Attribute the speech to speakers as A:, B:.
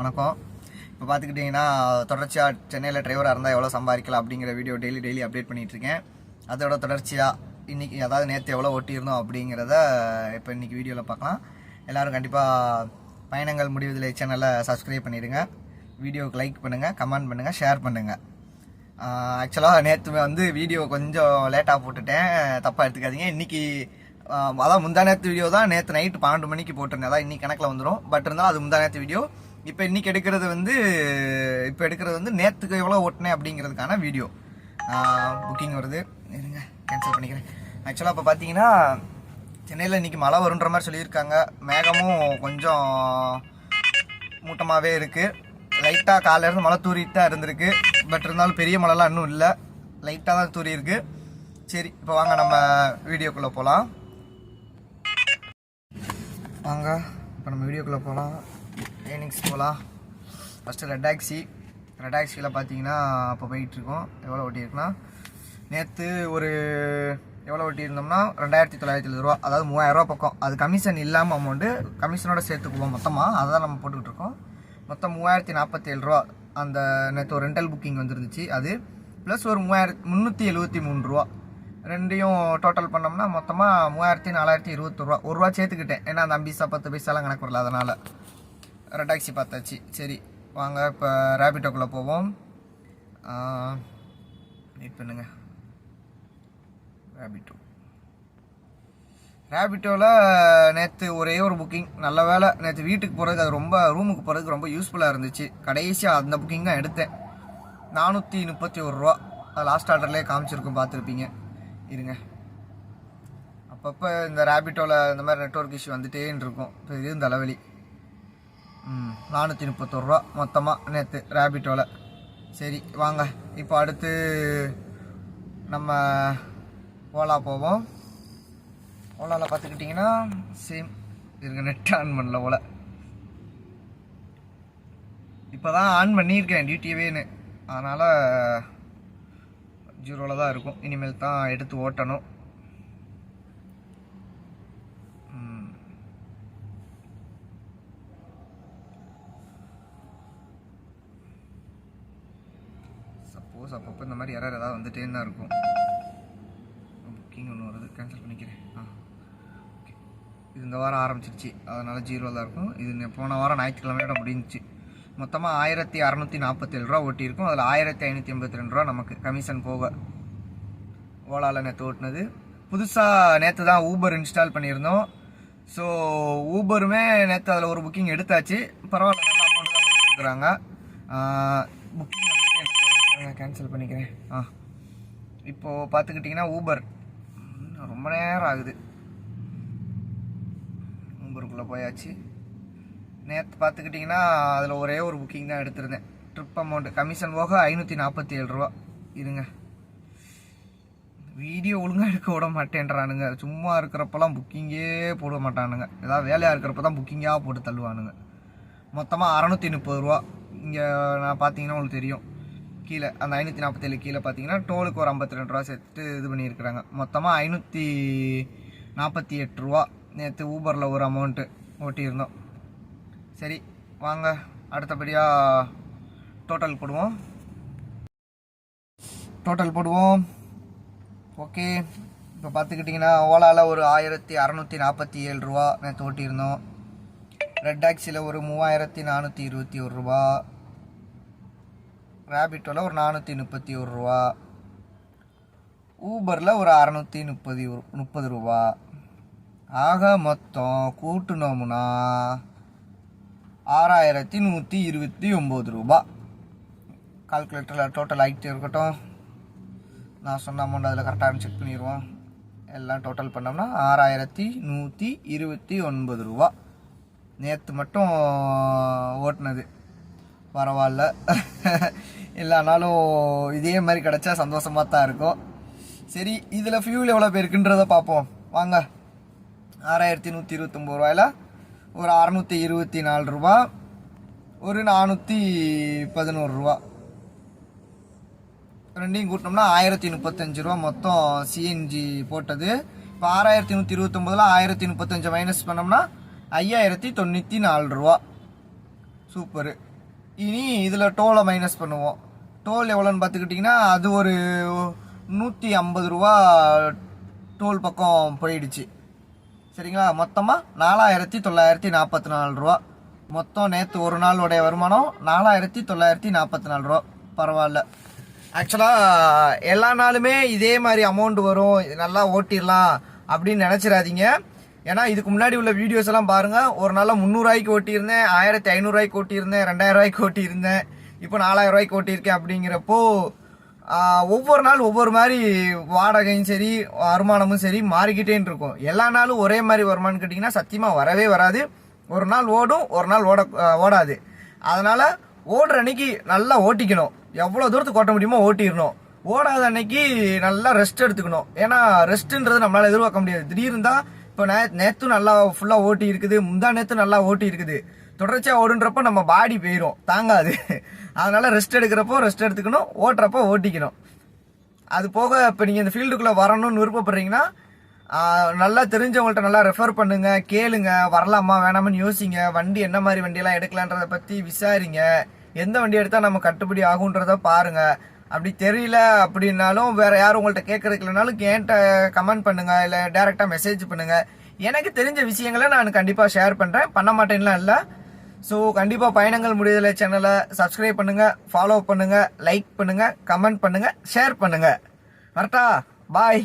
A: வணக்கம். இப்போ பார்த்துக்கிட்டிங்கன்னா தொடர்ச்சியாக சென்னையில் டிரைவராக இருந்தால் எவ்வளோ சம்பாதிக்கலாம் அப்படிங்கிற வீடியோ டெய்லி டெய்லி அப்டேட் பண்ணிகிட்ருக்கேன் அதோட தொடர்ச்சியாக இன்றைக்கி அதாவது நேற்று எவ்வளோ ஓட்டியிருந்தோம் அப்படிங்கிறத இப்போ இன்றைக்கி வீடியோவில் பார்க்கலாம். எல்லோரும் கண்டிப்பாக பயணங்கள் முடிவதில்லை சேனலை சப்ஸ்கிரைப் பண்ணிடுங்க. வீடியோவுக்கு லைக் பண்ணுங்கள் கமெண்ட் பண்ணுங்கள் ஷேர் பண்ணுங்கள் ஆக்சுவலாக நேற்று வந்து வீடியோ கொஞ்சம் லேட்டாக போட்டுட்டேன். தப்பாக எடுத்துக்காதீங்க. இன்றைக்கி அதான் முந்தா நேற்று வீடியோ தான். நேற்று நைட்டு பன்னெண்டு மணிக்கு போட்டிருந்தேன். அதான் இன்றைக்கி கணக்கில் வந்துடும் பட் இருந்தாலும் அது முந்தா நேற்று வீடியோ இப்போ இன்னைக்கு எடுக்கிறது வந்து இப்போ எடுக்கிறது வந்து நேற்றுக்கு எவ்வளோ ஓட்டினேன் அப்படிங்கிறதுக்கான வீடியோ புக்கிங் வருது. இருங்க கேன்சல் பண்ணிக்கிறேன். ஆக்சுவலாக இப்போ பார்த்தீங்கன்னா சென்னையில் இன்னைக்கு மழை வருன்ற மாதிரி சொல்லியிருக்காங்க. மேகமும் கொஞ்சம் மூட்டமாகவே இருக்குது லைட்டாக காலையிலேருந்து மழை தூரிட்டு தான் இருந்திருக்கு. பட் இருந்தாலும் பெரிய மழைலாம் இன்னும் இல்லை. லைட்டாக தான் தூரியிருக்கு சரி இப்போ வாங்க நம்ம வீடியோக்குள்ளே போகலாம் வாங்க இப்போ நம்ம வீடியோக்குள்ளே போகலாம் ஏர்னிங்ஸ் போகலாம். ஃபஸ்ட்டு ரெட் டாக்ஸி ரெட் டாக்ஸியில் பார்த்தீங்கன்னா அப்போ போயிட்டுருக்கோம். எவ்வளோ ஓட்டியிருக்குன்னா நேற்று ஒரு எவ்வளோ ஓட்டியிருந்தோம்னா ரெண்டாயிரத்தி தொள்ளாயிரத்தி எழுபது ரூபா. அதாவது மூவாயிரரூவா பக்கம். அது கமிஷன் இல்லாமல் அமௌண்ட்டு கமிஷனோட சேர்த்துக்குவோம் மொத்தமாக அதை தான் நம்ம போட்டுக்கிட்டு இருக்கோம் மொத்தம் மூவாயிரத்தி நாற்பத்தேழு ரூபா. அந்த நேற்று ஒரு ரெண்டல் புக்கிங் வந்துருந்துச்சு. அது ப்ளஸ் ஒரு மூவாயிரத்தி முந்நூற்றி எழுபத்தி மூணு ரூபா. ரெண்டையும் டோட்டல் பண்ணோம்னா மொத்தமாக மூவாயிரத்தி நாலாயிரத்தி இருபத்தொருவா ஒரு ரூபா சேர்த்துக்கிட்டேன். ஏன்னா அந்த அம்பிசா பத்து பைசாலாம் கணக்கு வரல அதனால். ரெடாக்ஸி பார்த்தாச்சு. சரி வாங்க இப்போ ரேபிட்டோக்குள்ளே போவோம். வெயிட் பண்ணுங்க. ரேபிட்டோ ரேபிட்டோவில் நேற்று ஒரே ஒரு புக்கிங் நல்ல வேலை நேற்று வீட்டுக்கு போகிறதுக்கு அது ரொம்ப ரூமுக்கு போகிறதுக்கு ரொம்ப யூஸ்ஃபுல்லாக இருந்துச்சு. கடைசியாக அந்த புக்கிங் தான் எடுத்தேன். நானூற்றி முப்பத்தி ஒரு ரூபா. அது லாஸ்ட் ஆர்டர்லேயே காமிச்சிருக்கும் பார்த்துருப்பீங்க. இருங்க. அப்பப்போ இந்த ரேபிட்டோவில் இந்த மாதிரி நெட்ஒர்க் இஷ்யூ வந்துட்டேன்னு இருக்கும். இப்போ இது இந்த நானூற்றி முப்பத்தொரு ரூபா மொத்தமாக நேற்று ரேபிட்டோவில் சரி வாங்க. இப்போ அடுத்து நம்ம ஓலா போவோம். ஓலாவில் பார்த்துக்கிட்டிங்கன்னா சேம் இருங்க நெட் ஆன் பண்ணல ஓலா. இப்போ தான் ஆன் பண்ணியிருக்கேன் டிடிவேன்னு அதனால் ஜீரோவில் தான் இருக்கும். இனிமேல் தான் எடுத்து ஓட்டணும். சப்போஸ் அப்பப்போ இந்த மாதிரி யாராவது ஏதாவது வந்துட்டே தான் இருக்கும். புக்கிங் ஒன்று வருது கேன்சல் பண்ணிக்கிறேன். ஆ ஓகே இது இந்த வாரம் ஆரம்பிச்சிருச்சு. அதனால் ஜீரோ தான் இருக்கும். இது போன வாரம் ஞாயிற்றுக்கிழமையோட முடிஞ்சிச்சு. மொத்தமாக ஆயிரத்தி அறநூற்றி நாற்பத்தேழு ரூபா ஓட்டியிருக்கும் அதில் ஆயிரத்தி ஐநூற்றி எண்பத்தி ரெண்டு ரூபா நமக்கு கமிஷன் போக. ஓலாவில் நேற்று ஓட்டினது. புதுசாக நேற்று தான் ஊபர் இன்ஸ்டால் பண்ணியிருந்தோம். ஸோ ஊபருமே நேற்று அதில் ஒரு புக்கிங் எடுத்தாச்சு. பரவாயில்ல நல்ல அமௌண்ட் தான் கொடுத்துருக்குறாங்க. புக்கிங் கேன்சல் பண்ணிக்கிறேன். ஆ. இப்போது பார்த்துக்கிட்டிங்கன்னா ஊபர் ரொம்ப நேரம் ஆகுது. ஊபருக்குள்ளே போயாச்சு. நேற்று பார்த்துக்கிட்டிங்கன்னா அதில் ஒரே ஒரு புக்கிங் தான் எடுத்திருந்தேன். ட்ரிப் அமௌண்ட்டு கமிஷன் போக ஐநூற்றி நாற்பத்தி ஏழு ரூபா. இருங்க. வீடியோ ஒழுங்காக எடுக்க விட மாட்டேன்றானுங்க. சும்மா இருக்கிறப்பெல்லாம் புக்கிங்கே போட மாட்டானுங்க. ஏதாவது வேலையாக இருக்கிறப்ப தான் புக்கிங்காக போட்டு தள்ளுவானுங்க. மொத்தமாக அறநூற்றி முப்பது ரூபா. இங்கே நான் பார்த்தீங்கன்னா உங்களுக்கு தெரியும். கீழே அந்த ஐநூற்றி நாற்பத்தேழு கீழே பார்த்தீங்கன்னா டோலுக்கு ஒரு ஐம்பத்தி ரெண்டு ரூபா சேர்த்து இது பண்ணியிருக்கிறாங்க. மொத்தமாக ஐநூற்றி நாற்பத்தி எட்டு ரூபா நேற்று ஊபரில் ஒரு அமௌண்ட்டு ஓட்டியிருந்தோம். சரி வாங்க அடுத்தபடியாக டோட்டல் போடுவோம். டோட்டல் போடுவோம். ஓகே இப்போ பார்த்துக்கிட்டிங்கன்னா ஓலாவில் ஒரு ஆயிரத்தி அறநூற்றி நாற்பத்தி ஏழு ரூபா நேற்று ஓட்டியிருந்தோம். ரெட் டாக்ஸியில் ஒரு மூவாயிரத்தி நானூற்றி இருபத்தி ஒரு ரூபா. ரேபிட்டோவில் ஒரு நானூற்றி முப்பத்தி ஒரு ரூபா. ஊபரில் ஒரு அறநூற்றி முப்பது முப்பது ரூபா. ஆக மொத்தம் கூட்டுனோம்னா ஆறாயிரத்தி நூற்றி இருபத்தி ஒம்பது ரூபா. கால்குலேட்டரில் டோட்டல் ஆகிட்டே இருக்கட்டும். நான் சொன்ன அமௌண்ட் அதில் கரெக்டாக செக் பண்ணிடுவோம். எல்லாம் டோட்டல் பண்ணோம்னா ஆறாயிரத்தி நூற்றி இருபத்தி ஒன்பது ரூபா. நேற்று மட்டும் ஓட்டினது. பரவாயில்ல. இல்லைனாலும் இதே மாதிரி கிடச்சா சந்தோஷமாக தான் இருக்கும். சரி இதில் ஃபியூல் எவ்வளோ பேருக்குன்றதை பார்ப்போம். வாங்க. ஆறாயிரத்தி நூற்றி இருபத்தொம்போது ரூபாயில் ஒரு அறநூற்றி இருபத்தி நாலு ரூபா ஒரு நானூற்றி பதினோரு ரூபா. ரெண்டையும் கூட்டினோம்னா ஆயிரத்தி முப்பத்தஞ்சு ரூபா மொத்தம் சிஎன்ஜி போட்டது. இப்போ ஆறாயிரத்தி நூற்றி இருபத்தொம்போதில் ஆயிரத்தி முப்பத்தஞ்சு மைனஸ் பண்ணோம்னா ஐயாயிரத்தி தொண்ணூற்றி நாலு ரூபா. சூப்பரு. இனி இதில் டோலை மைனஸ் பண்ணுவோம். டோல் எவ்வளோன்னு பார்த்துக்கிட்டிங்கன்னா அது ஒரு நூற்றி ஐம்பது ரூபா டோல் பக்கம் போயிடுச்சு. சரிங்களா? மொத்தமாக நாலாயிரத்தி தொள்ளாயிரத்தி நாற்பத்தி நாலு ரூபா. மொத்தம் நேற்று ஒரு நாளுடைய வருமானம் நாலாயிரத்தி தொள்ளாயிரத்தி நாற்பத்தி நாலு ரூபா. பரவாயில்ல. ஆக்சுவலாக எல்லா நாளுமே இதே மாதிரி அமௌண்ட் வரும். இது நல்லா ஓட்டிடலாம் அப்படின்னு நினச்சிடாதீங்க. ஏன்னா இதுக்கு முன்னாடி உள்ள வீடியோஸ் எல்லாம் பாருங்கள் ஒரு நாளில் முந்நூறுவாய்க்கு ஓட்டியிருந்தேன் ஆயிரத்தி ஐநூறுரூவாய்க்கு ஓட்டியிருந்தேன் ரெண்டாயிரம் ரூபாய்க்கு ஓட்டியிருந்தேன் இப்போ நாலாயிரம் ரூபாய்க்கு ஓட்டியிருக்கேன் அப்படிங்கிறப்போ ஒவ்வொரு நாள் ஒவ்வொரு மாதிரி வாடகையும் சரி வருமானமும் சரி மாறிக்கிட்டே இருக்கும். எல்லா நாளும் ஒரே மாதிரி வருமானு கேட்டிங்கன்னா சத்தியமாக வரவே வராது. ஒரு நாள் ஓடும் ஒரு நாள் ஓட ஓடாது. அதனால் ஓடுற அன்னைக்கு நல்லா ஓட்டிக்கணும். எவ்வளோ தூரத்துக்கு ஓட்ட முடியுமோ ஓட்டிடணும். ஓடாத அன்னைக்கு நல்லா ரெஸ்ட் எடுத்துக்கணும். ஏன்னா ரெஸ்ட்டுன்றது நம்மளால் எதிர்பார்க்க முடியாது. திடீர்னு தான் இப்போ நே நேற்றும் நல்லா ஃபுல்லாக ஓட்டி இருக்குது முந்தா நேற்று நல்லா ஓட்டி இருக்குது. தொடர்ச்சியாக ஓடுன்றப்போ நம்ம பாடி போயிடும் தாங்காது. அதனால ரெஸ்ட் எடுக்கிறப்போ ரெஸ்ட் எடுத்துக்கணும் ஓட்டுறப்போ ஓட்டிக்கணும். அது போக இப்போ நீங்கள் இந்த ஃபீல்டுக்குள்ளே வரணும்னு விருப்பப்படுறீங்கன்னா நல்லா தெரிஞ்சவங்கள்ட்ட நல்லா ரெஃபர் பண்ணுங்க கேளுங்க வரலாமா வேணாமான்னு யோசிங்க வண்டி என்ன மாதிரி வண்டியெல்லாம் எடுக்கலான்றதை பற்றி விசாரிங்க எந்த வண்டி எடுத்தால் நம்ம கட்டுப்படி ஆகுன்றத பாருங்கள் அப்படி தெரியல அப்படின்னாலும் வேற யாரும் உங்கள்கிட்ட கேட்கறதுக்கு இல்லைனாலும் என்கிட்ட கமெண்ட் பண்ணுங்க இல்லை டேரெக்டாக மெசேஜ் பண்ணுங்க. எனக்கு தெரிஞ்ச விஷயங்களை நான் கண்டிப்பாக ஷேர் பண்ணுறேன் பண்ண மாட்டேன்லாம் இல்லை. ஸோ கண்டிப்பாக பயணங்கள் முடியலை சேனலை சப்ஸ்கிரைப் பண்ணுங்க ஃபாலோ பண்ணுங்க லைக் பண்ணுங்க கமெண்ட் பண்ணுங்க ஷேர் பண்ணுங்க. வரட்டா? பாய்